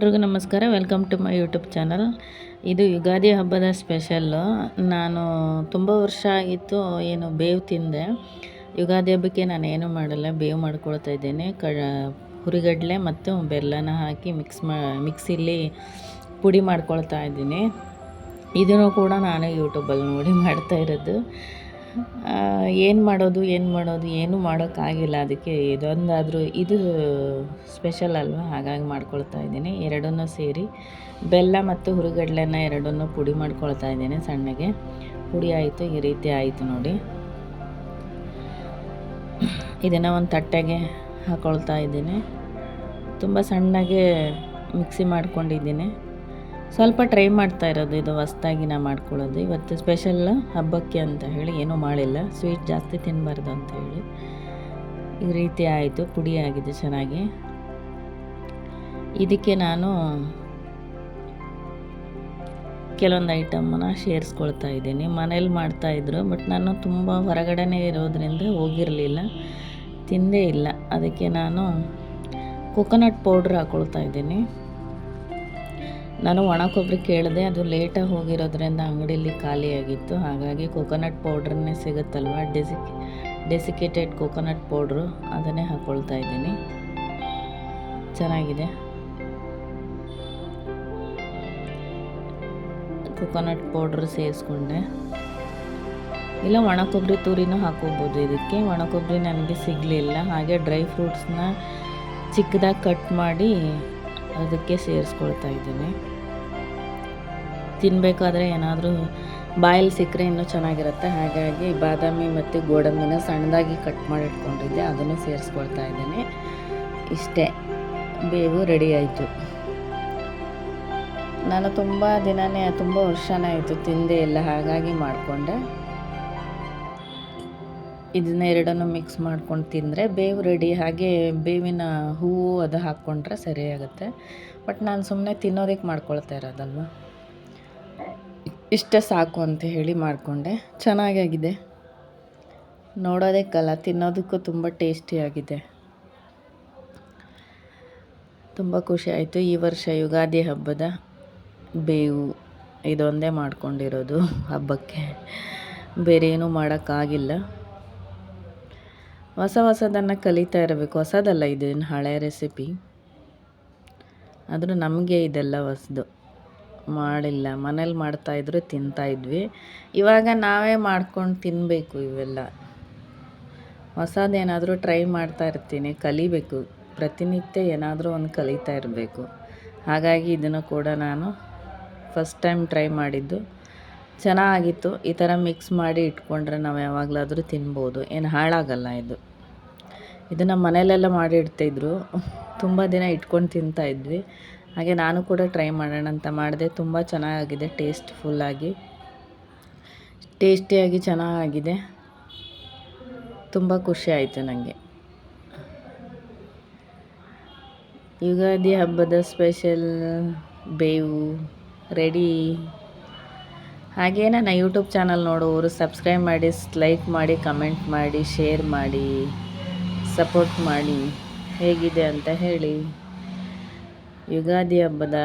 ಎಲ್ರಿಗೂ ನಮಸ್ಕಾರ. Welcome to my YouTube channel ಇದು ಯುಗಾದಿ ಹಬ್ಬದ ಸ್ಪೆಷಲ್ಲು ನಾನು ತುಂಬ ವರ್ಷ ಆಗಿತ್ತು ಏನು ಬೇವು ತಿಂದೆ. ಯುಗಾದಿ ಹಬ್ಬಕ್ಕೆ ನಾನು ಏನು ಮಾಡಲ್ಲ, ಬೇವು ಮಾಡ್ಕೊಳ್ತಾ ಇದ್ದೇನೆ. ಕ, ಹುರಿಗಡಲೆ ಮತ್ತು ಬೆಲ್ಲನ ಹಾಕಿ ಮಿಕ್ಸ್ ಮಾ ಮಿಕ್ಸಿಲಿ ಪುಡಿ ಮಾಡ್ಕೊಳ್ತಾ ಇದ್ದೀನಿ. ಇದನ್ನು ಕೂಡ ನಾನು ಯೂಟ್ಯೂಬಲ್ಲಿ ನೋಡಿ ಮಾಡ್ತಾ ಇರೋದು. ಏನು ಮಾಡೋದು ಏನು ಮಾಡೋದು, ಏನೂ ಮಾಡೋಕ್ಕಾಗಿಲ್ಲ ಅದಕ್ಕೆ ಇದೊಂದಾದರೂ ಇದು ಸ್ಪೆಷಲ್ ಅಲ್ವಾ? ಹಾಗಾಗಿ ಮಾಡ್ಕೊಳ್ತಾ ಇದ್ದೀನಿ. ಎರಡನ್ನೂ ಸೇರಿ ಬೆಲ್ಲ ಮತ್ತು ಹುರಿಗಡಲೆನ ಎರಡನ್ನೂ ಪುಡಿ ಮಾಡ್ಕೊಳ್ತಾ ಇದ್ದೀನಿ ಸಣ್ಣಗೆ. ಪುಡಿ ಆಯಿತು, ಈ ರೀತಿ ಆಯಿತು ನೋಡಿ. ಇದನ್ನು ಒಂದು ತಟ್ಟೆಗೆ ಹಾಕ್ಕೊಳ್ತಾ ಇದ್ದೀನಿ. ತುಂಬ ಸಣ್ಣಗೆ ಮಿಕ್ಸಿ ಮಾಡ್ಕೊಂಡಿದ್ದೀನಿ. ಸ್ವಲ್ಪ ಟ್ರೈ ಮಾಡ್ತಾ ಇರೋದು, ಇದು ಹೊಸ್ದಾಗಿ ನಾ ಮಾಡ್ಕೊಳ್ಳೋದು. ಇವತ್ತು ಸ್ಪೆಷಲ್ ಹಬ್ಬಕ್ಕೆ ಅಂತ ಹೇಳಿ ಏನೂ ಮಾಡಿಲ್ಲ. ಸ್ವೀಟ್ ಜಾಸ್ತಿ ತಿನ್ನಬಾರ್ದು ಅಂತ ಹೇಳಿ. ಈ ರೀತಿ ಆಯಿತು, ಪುಡಿ ಆಗಿದೆ ಚೆನ್ನಾಗಿ. ಇದಕ್ಕೆ ನಾನು ಕೆಲವೊಂದು ಐಟಮನ್ನ ಸೇರಿಸ್ಕೊಳ್ತಾ ಇದ್ದೀನಿ. ಮನೇಲಿ ಮಾಡ್ತಾಯಿದ್ರು ಬಟ್ ನಾನು ತುಂಬ ಹೊರಗಡೆನೇ ಇರೋದ್ರಿಂದ ಹೋಗಿರಲಿಲ್ಲ. ತಿಂದೇ ಇಲ್ಲ. ಅದಕ್ಕೆ ನಾನು ಕೊಕೊನಟ್ ಪೌಡ್ರ್ ಹಾಕ್ಕೊಳ್ತಾ ಇದ್ದೀನಿ. ನಾನು ಒಣ ಕೊಬ್ಬರಿ ಕೇಳಿದೆ, ಅದು ಲೇಟಾಗಿ ಹೋಗಿರೋದ್ರಿಂದ ಅಂಗಡಿಯಲ್ಲಿ ಖಾಲಿಯಾಗಿತ್ತು ಹಾಗಾಗಿ ಕೊಕೊನಟ್ ಪೌಡ್ರನ್ನೇ ಸಿಗುತ್ತಲ್ವ? ಡೆಸಿ ಡೆಸಿಕೇಟೆಡ್ ಕೊಕೊನಟ್ ಪೌಡ್ರು ಅದನ್ನೇ ಹಾಕ್ಕೊಳ್ತಾ ಇದ್ದೀನಿ. ಚೆನ್ನಾಗಿದೆ. ಕೊಕೊನಟ್ ಪೌಡ್ರ್ ಸೇರಿಸ್ಕೊಂಡೆ. ಇಲ್ಲ ಒಣ ಕೊಬ್ಬರಿ ತುರಿನೂ ಹಾಕೋಬೋದು ಇದಕ್ಕೆ. ಒಣ ಕೊಬ್ಬರಿ ನನಗೆ ಸಿಗಲಿಲ್ಲ. ಹಾಗೆ ಡ್ರೈ ಫ್ರೂಟ್ಸ್ನ ಚಿಕ್ಕದಾಗಿ ಕಟ್ ಮಾಡಿ ಅದಕ್ಕೆ ಸೇರಿಸ್ಕೊಳ್ತಾ ಇದ್ದೀನಿ. ತಿನ್ನಬೇಕಾದ್ರೆ ಏನಾದರೂ ಬಾಯಲ್ಲಿ ಸಿಕ್ಕರೆ ಇನ್ನೂ ಚೆನ್ನಾಗಿರುತ್ತೆ. ಹಾಗಾಗಿ ಬಾದಾಮಿ ಮತ್ತು ಗೋಡಂಬಿನ ಸಣ್ಣದಾಗಿ ಕಟ್ ಮಾಡಿ ಇಟ್ಕೊಂಡಿದ್ದೆ ಅದನ್ನು ಸೇರಿಸ್ಕೊಳ್ತಾ ಇದ್ದೀನಿ. ಇಷ್ಟೇ. ಬೇವು ರೆಡಿ ಆಯಿತು. ನಾನು ತುಂಬ ದಿನನೇ, ತುಂಬ ವರ್ಷನೇ ಆಯಿತು ತಿಂದೇ ಇಲ್ಲ. ಹಾಗಾಗಿ ಮಾಡಿಕೊಂಡೆ. ಇದನ್ನ ಎರಡನ್ನು ಮಿಕ್ಸ್ ಮಾಡ್ಕೊಂಡು ತಿಂದರೆ ಬೇವು ರೆಡಿ ಹಾಗೆ ಬೇವಿನ ಹೂವು ಅದು ಹಾಕ್ಕೊಂಡ್ರೆ ಸರಿಯಾಗುತ್ತೆ ಬಟ್ ನಾನು ಸುಮ್ಮನೆ ತಿನ್ನೋದಕ್ಕೆ ಮಾಡ್ಕೊಳ್ತಾ ಇರೋದಲ್ವ? ಇಷ್ಟೇ ಸಾಕು ಅಂತ ಹೇಳಿ ಮಾಡಿಕೊಂಡೆ. ಚೆನ್ನಾಗಾಗಿದೆ. ನೋಡೋದಕ್ಕಲ್ಲ ತಿನ್ನೋದಕ್ಕೂ ತುಂಬ ಟೇಸ್ಟಿಯಾಗಿದೆ ತುಂಬ ಖುಷಿ ಆಯಿತು ಈ ವರ್ಷ ಯುಗಾದಿ ಹಬ್ಬದ ಬೇವು ಇದೊಂದೇ ಮಾಡ್ಕೊಂಡಿರೋದು ಹಬ್ಬಕ್ಕೆ. ಬೇರೆ ಏನೂ ಮಾಡೋಕ್ಕಾಗಿಲ್ಲ. ಹೊಸ ಹೊಸದನ್ನು ಕಲಿತಾ ಇರಬೇಕು. ಹೊಸದಲ್ಲ ಇದೇನು ಹಳೆಯ ರೆಸಿಪಿ ಆದರೂ ನಮಗೆ ಇದೆಲ್ಲ ಹೊಸದು. ಮಾಡಿಲ್ಲ. ಮನೇಲಿ ಮಾಡ್ತಾಯಿದ್ರು ತಿಂತಾಯಿದ್ವಿ ಇವಾಗ ನಾವೇ ಮಾಡ್ಕೊಂಡು ತಿನ್ನಬೇಕು ಇವೆಲ್ಲ. ಹೊಸದೇನಾದರೂ ಟ್ರೈ ಮಾಡ್ತಾ ಇರ್ತೀನಿ. ಕಲಿಬೇಕು. ಪ್ರತಿನಿತ್ಯ ಏನಾದರೂ ಒಂದು ಕಲಿತಾ ಇರಬೇಕು. ಹಾಗಾಗಿ ಇದನ್ನು ಕೂಡ ನಾನು ಫಸ್ಟ್ ಟೈಮ್ ಟ್ರೈ ಮಾಡಿದ್ದು. ಚೆನ್ನಾಗಿತ್ತು. ಈ ಥರ ಮಿಕ್ಸ್ ಮಾಡಿ ಇಟ್ಕೊಂಡ್ರೆ ನಾವು ಯಾವಾಗಲಾದರೂ ತಿನ್ಬೋದು. ಏನು ಹಾಳಾಗಲ್ಲ ಇದು. ಇದನ್ನು ಮನೆಯಲ್ಲೆಲ್ಲ ಮಾಡಿ ಇಡ್ತಾಯಿದ್ರು ತುಂಬ ದಿನ ಇಟ್ಕೊಂಡು ತಿಂತಾಯಿದ್ವಿ ಹಾಗೆ ನಾನು ಕೂಡ ಟ್ರೈ ಮಾಡೋಣ ಅಂತ ಮಾಡಿದೆ. ತುಂಬ ಚೆನ್ನಾಗಿದೆ ಟೇಸ್ಟ್ಫುಲ್ಲಾಗಿ ಟೇಸ್ಟಿಯಾಗಿ ಚೆನ್ನಾಗಿದೆ ತುಂಬ ಖುಷಿ ಆಯಿತು ನನಗೆ ಯುಗಾದಿ ಹಬ್ಬದ ಸ್ಪೆಷಲ್ ಬೇವು, ರೆಡಿ. ಹಾಗೇ ನನ್ನ ಯೂಟ್ಯೂಬ್ ಚಾನಲ್ ನೋಡುವವರು ಸಬ್ಸ್ಕ್ರೈಬ್ ಮಾಡಿ, ಲೈಕ್ ಮಾಡಿ, ಕಮೆಂಟ್ ಮಾಡಿ, ಶೇರ್ ಮಾಡಿ. ಸಪೋರ್ಟ್ ಮಾಡಿ ಹೇಗಿದೆ ಅಂತ ಹೇಳಿ ಯುಗಾದಿ ಹಬ್ಬದ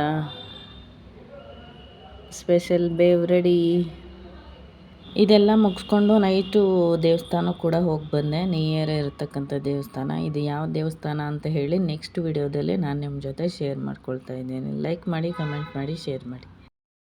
ಸ್ಪೆಷಲ್ ಬೇವ್ ರೆಡಿ ಇದೆಲ್ಲ ಮುಗಿಸ್ಕೊಂಡು ನೈಟು ದೇವಸ್ಥಾನ ಕೂಡ ಹೋಗಿ ಬಂದೆ. ನಿಯರ್ ಇರತಕ್ಕಂಥ ದೇವಸ್ಥಾನ. ಇದು ಯಾವ ದೇವಸ್ಥಾನ ಅಂತ ಹೇಳಿ ನೆಕ್ಸ್ಟ್ ವಿಡಿಯೋದಲ್ಲಿ ನಾನು ನಿಮ್ಮ ಜೊತೆ ಶೇರ್ ಮಾಡ್ಕೊಳ್ತಾ ಇದ್ದೀನಿ. ಲೈಕ್ ಮಾಡಿ ಕಮೆಂಟ್ ಮಾಡಿ ಶೇರ್ ಮಾಡಿ.